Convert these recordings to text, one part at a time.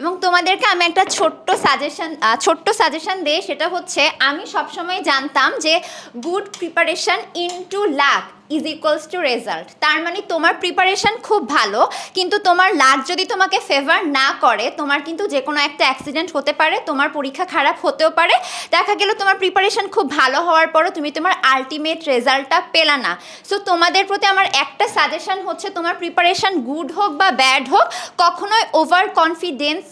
এবং তোমাদেরকে আমি একটা ছোট্ট সাজেশন ছোট্ট সাজেশন দিই, সেটা হচ্ছে, আমি সবসময় জানতাম যে good preparation into luck is equals to result তার মানে তোমার প্রিপারেশন খুব ভালো, কিন্তু তোমার লাক যদি তোমাকে ফেভার না করে, তোমার কিন্তু যে কোনো একটা অ্যাক্সিডেন্ট হতে পারে, তোমার পরীক্ষা খারাপ হতেও পারে। দেখা গেল তোমার প্রিপারেশন খুব ভালো হওয়ার পরও তুমি তোমার আলটিমেট রেজাল্টটা পেলা না। সো তোমাদের প্রতি আমার একটা সাজেশন হচ্ছে, তোমার প্রিপারেশন গুড হোক বা ব্যাড হোক, কখনোই ওভার কনফিডেন্স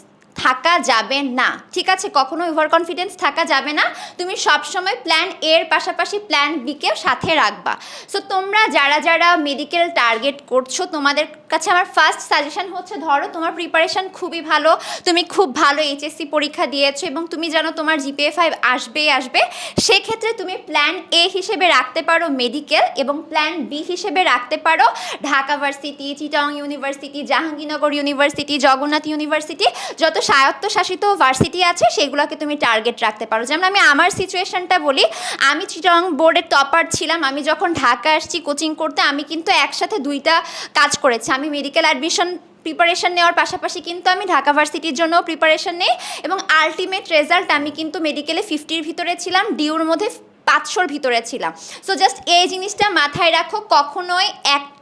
থাকা যাবে না। ঠিক আছে? কখনো ওভার কনফিডেন্স থাকা যাবে না। তুমি সবসময় প্ল্যান এর পাশাপাশি প্ল্যান বিকেও সাথে রাখবা। সো তোমরা যারা যারা মেডিকেল টার্গেট করছ, তোমাদের কাছে আমার ফার্স্ট সাজেশন হচ্ছে, ধরো তোমার প্রিপারেশন খুবই ভালো, তুমি খুব ভালো এইচএসসি পরীক্ষা দিয়েছ এবং তুমি জানো তোমার জিপিএ ফাইভ আসবেই আসবে, সেক্ষেত্রে তুমি প্ল্যান এ হিসেবে রাখতে পারো মেডিকেল এবং প্ল্যান বি হিসেবে রাখতে পারো Dhaka varsity Chittagong university Jahangirnagar university Jagannath university যত স্বায়ত্তশাসিত ভার্সিটি আছে, সেগুলোকে তুমি টার্গেট রাখতে পারো। যেমন আমি আমার সিচুয়েশনটা বলি, আমি চিটাং বোর্ডের টপার ছিলাম, আমি যখন ঢাকা আসছি কোচিং করতে, আমি কিন্তু একসাথে দুইটা কাজ করেছি। আমি মেডিকেল অ্যাডমিশন প্রিপারেশন নেওয়ার পাশাপাশি কিন্তু আমি ঢাকা ভার্সিটির জন্য প্রিপারেশন নেই এবং আলটিমেট রেজাল্ট আমি কিন্তু মেডিকেলে ফিফটির ভিতরে ছিলাম ডিউর মধ্যে পাঁচশোর ভিতরে ছিলাম। সো জাস্ট এই জিনিসটা মাথায় রাখো, কখনোই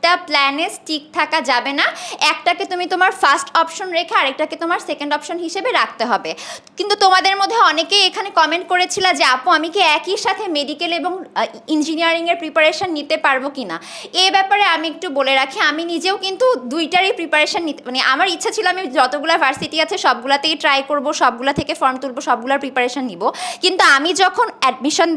একটা প্ল্যানে স্টিক থাকা যাবে না। একটাকে তুমি তোমার ফার্স্ট অপশন রেখে আরেকটাকে তোমার সেকেন্ড অপশন হিসেবে রাখতে হবে। কিন্তু তোমাদের মধ্যে অনেকেই এখানে কমেন্ট করেছিল যে, আপু, আমি কি একই সাথে মেডিকেল এবং ইঞ্জিনিয়ারিংয়ের প্রিপারেশন নিতে পারব কি না এ ব্যাপারে আমি একটু বলে রাখি, আমি নিজেও কিন্তু দুইটারই প্রিপারেশান নিতে মানে আমার ইচ্ছা ছিল আমি যতগুলো ভার্সিটি আছে সবগুলাতেই ট্রাই করব, সবগুলা থেকে ফর্ম তুলবো, সবগুলোর প্রিপারেশান নিব। কিন্তু আমি যখন অ্যাডমিশন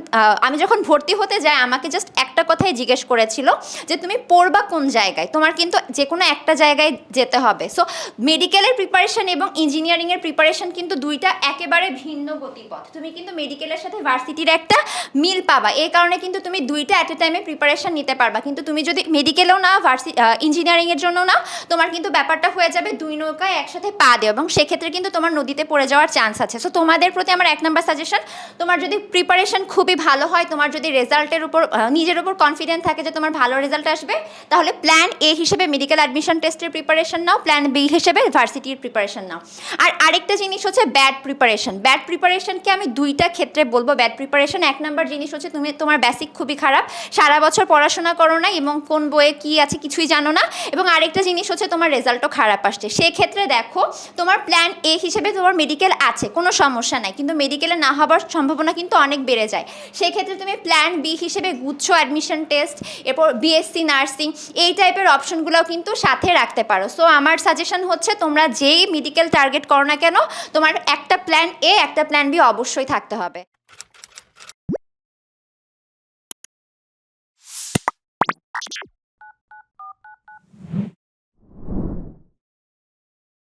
আমি যখন ভর্তি হতে যাই, আমাকে জাস্ট একটা কথাই জিজ্ঞেস করেছিল যে, তুমি পড়বা কোন জায়গায়? তোমার কিন্তু যে কোনো একটা জায়গায় যেতে হবে। সো মেডিকেলের প্রিপারেশন এবং ইঞ্জিনিয়ারিংয়ের প্রিপারেশন কিন্তু দুইটা একেবারে ভিন্ন গতিপথ। তুমি কিন্তু মেডিকেলের সাথে ভার্সিটির একটা মিল পাবা। এই কারণে কিন্তু তুমি দুইটা অ্যাট এ টাইমে প্রিপারেশন নিতে পারবা। কিন্তু তুমি যদি মেডিকেলেও না ভার্সি ইঞ্জিনিয়ারিংয়ের জন্য না, তোমার কিন্তু ব্যাপারটা হয়ে যাবে দুই নৌকায় একসাথে পা দেও এবং সেক্ষেত্রে কিন্তু তোমার নদীতে পড়ে যাওয়ার চান্স আছে। সো তোমাদের প্রতি আমার এক নম্বর সাজেশন তোমার যদি প্রিপারেশন খুবই ভালো হয়, তোমার যদি রেজাল্টের উপর নিজের উপর কনফিডেন্ট থাকে যে তোমার ভালো রেজাল্ট আসবে, তাহলে প্ল্যান এ হিসেবে মেডিকেল অ্যাডমিশন টেস্টের প্রিপারেশন নাও প্ল্যান বি হিসেবে ভার্সিটির প্রিপারেশন নাও। আর আরেকটা জিনিস হচ্ছে ব্যাড প্রিপারেশন ব্যাড প্রিপারেশনকে আমি দুইটা ক্ষেত্রে বলব। ব্যাড প্রিপারেশন এক নম্বর জিনিস হচ্ছে তুমি, তোমার বেসিক খুবই খারাপ। সারা বছর পড়াশোনা করো না এবং কোন বইয়ে কি আছে কিছুই জানো না। এবং আরেকটা জিনিস হচ্ছে তোমার রেজাল্টও খারাপ আসছে। সেক্ষেত্রে দেখো, তোমার প্ল্যান এ হিসেবে তোমার মেডিকেল আছে, কোনো সমস্যা নাই। কিন্তু মেডিকেলে না হওয়ার সম্ভাবনা কিন্তু অনেক বেড়ে যায়। সেক্ষেত্রে তুমি প্ল্যান বি হিসেবে গুচ্ছ অ্যাডমিশন টেস্ট এরপর বিএসসি নার্সিং এই টাইপের অপশনগুলোও কিন্তু সাথে রাখতে পারো। সো আমার সাজেশন হচ্ছে তোমরা যেই মেডিকেল টার্গেট করো না কেন, তোমার একটা প্ল্যান এ একটা প্ল্যান বি অবশ্যই থাকতে হবে।